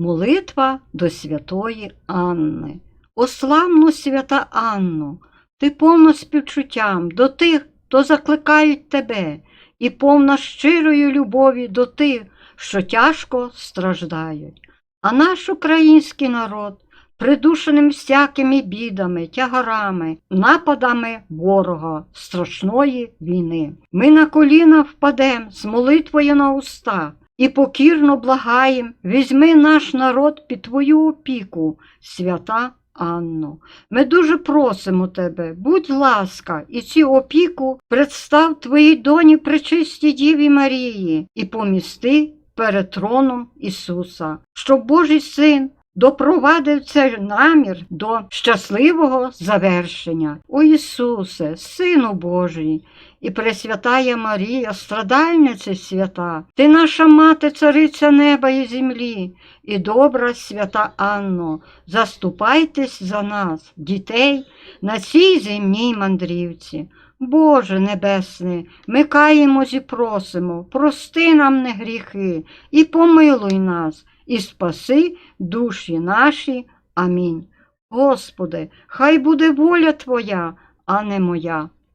Молитва до святої Анни. О славну свята Анно, ти повна співчуттям до тих, хто закликають тебе, і повна щирої любові до тих, що тяжко страждають. А наш український народ, придушеним всякими бідами, тягарами, нападами ворога, страшної війни. Ми на коліна впадем з молитвою на уста і покірно благаєм, візьми наш народ під твою опіку, свята Анно. Ми дуже просимо тебе, будь ласка, і цю опіку представ твоїй доні пречистій Діві Марії і помісти перед троном Ісуса, щоб Божий Син допровадив цей намір до щасливого завершення. О Ісусе, Сину Божий, і Пресвятая Марія, страдальниця свята, Ти наша мати, цариця неба і землі, і добра свята Анно, заступайтесь за нас, дітей, на цій земній мандрівці. Боже Небесний, ми каємось і просимо, прости нам не гріхи, і помилуй нас, і спаси душі наші. Амінь. Господи, хай буде воля Твоя, а не моя.